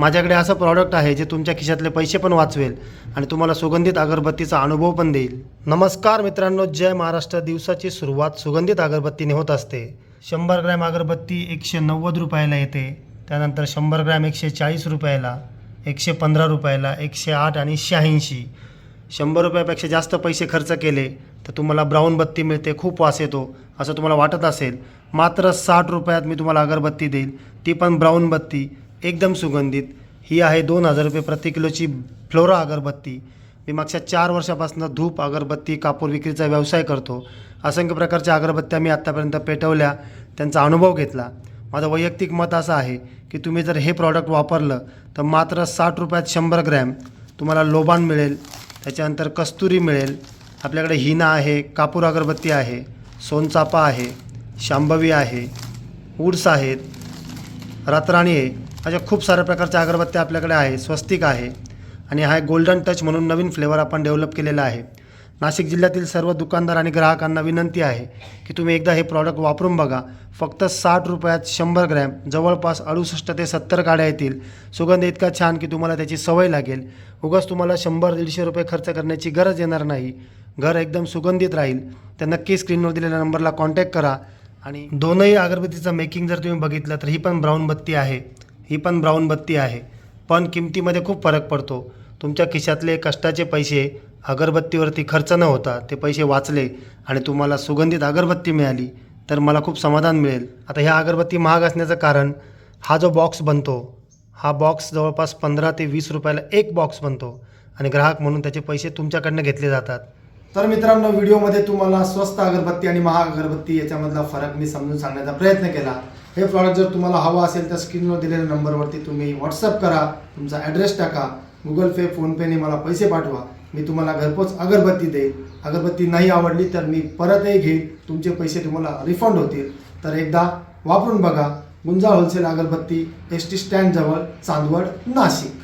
माझ्याकडे असं प्रॉडक्ट आहे जे तुमच्या खिशातले पैसे पण वाचवेल आणि तुम्हाला सुगंधित अगरबत्तीचा अनुभव पण देईल. नमस्कार मित्रांनो जय महाराष्ट्र. दिवसाची सुरुवात सुगंधित अगरबत्तीने होत असते. शंभर ग्रॅम अगरबत्ती एकशे नव्वद रुपयाला येते. त्यानंतर शंभर ग्रॅम एकशे चाळीस रुपयाला एकशे पंधरा रुपयाला एकशे आठ आणि शहाऐंशी. शंभर रुपयापेक्षा जास्त पैसे खर्च केले तर तुम्हाला ब्राऊन बत्ती मिळते खूप वास येतो असं तुम्हाला वाटत असेल. मात्र साठ रुपयात मी तुम्हाला अगरबत्ती देईल. ती पण ब्राऊन बत्ती. एकदम सुगंधित. ही आहे दोन हजार रुपये प्रति किलोची फ्लोरा अगरबत्ती. मी मागच्या चार वर्षापासून धूप अगरबत्ती कापूर विक्रीचा व्यवसाय करतो. असंख्य प्रकारच्या अगरबत्त्या मी आत्तापर्यंत पेटवल्या त्यांचा अनुभव घेतला. माझं वैयक्तिक मत असं आहे की तुम्ही जर हे प्रॉडक्ट वापरलं तर मात्र साठ रुपयात शंभर ग्रॅम तुम्हाला लोबान मिळेल त्याच्यानंतर कस्तुरी मिळेल. आपल्याकडे हिना आहे कापूर अगरबत्ती आहे सोनचापा आहे शांभवी आहे वूड्स आहेत रातराणी आहे. अशा खूप साऱ्या प्रकारच्या अगरबत्त्या आपल्याकडे आहे स्वस्तिक आहे. आणि हा एक गोल्डन टच म्हणून नवीन फ्लेवर आपण डेव्हलप केलेला आहे. नाशिक जिल्ह्यातील सर्व दुकानदार आणि ग्राहकांना विनंती आहे की तुम्ही एकदा हे प्रॉडक्ट वापरून बघा. फक्त साठ रुपयात शंभर ग्रॅम जवळपास अडुसष्ट ते सत्तर गाड्या येतील. सुगंध इतका छान की तुम्हाला त्याची सवय लागेल. उगाच तुम्हाला शंभर दीडशे रुपये खर्च करण्याची गरज येणार नाही. घर एकदम सुगंधित राहील. तर नक्की स्क्रीनवर दिलेल्या नंबरला कॉन्टॅक्ट करा. आणि दोनही अगरबत्तीचं मेकिंग जर तुम्ही बघितलं तर ही पण ब्राऊन बत्ती आहे. ही पण ब्राऊन बत्ती आहे. पण किमतीमध्ये खूप फरक पडतो. तुमच्या खिशातले कष्टाचे पैसे अगरबत्तीवरती खर्च न होता ते पैसे वाचले आणि तुम्हाला सुगंधित अगरबत्ती मिळाली तर मला खूप समाधान मिळेल. आता ह्या अगरबत्ती महाग असण्याचं कारण हा जो बॉक्स बनतो हा बॉक्स जवळपास पंधरा ते वीस रुपयाला एक बॉक्स बनतो. आणि ग्राहक म्हणून त्याचे पैसे तुमच्याकडनं घेतले जातात. तर मित्रांनो व्हिडिओमध्ये तुम्हाला स्वस्त अगरबत्ती आणि महाग अगरबत्ती याच्यामधला फरक मी समजून सांगण्याचा प्रयत्न केला. हे प्रॉडक्ट जर तुम्हाला हवं असेल तर स्क्रीनवर दिलेल्या नंबरवरती तुम्ही व्हॉट्सअप करा तुमचा ॲड्रेस टाका गुगल पे फोनपेने मला पैसे पाठवा. मी तुम्हाला घरपोच अगरबत्ती देईल. अगरबत्ती नाही आवडली तर मी परतही घेईन तुमचे पैसे तुम्हाला रिफंड होतील. तर एकदा वापरून बघा गुंजा होलसेल अगरबत्ती एस टी स्टँडजवळ चांदवड नाशिक.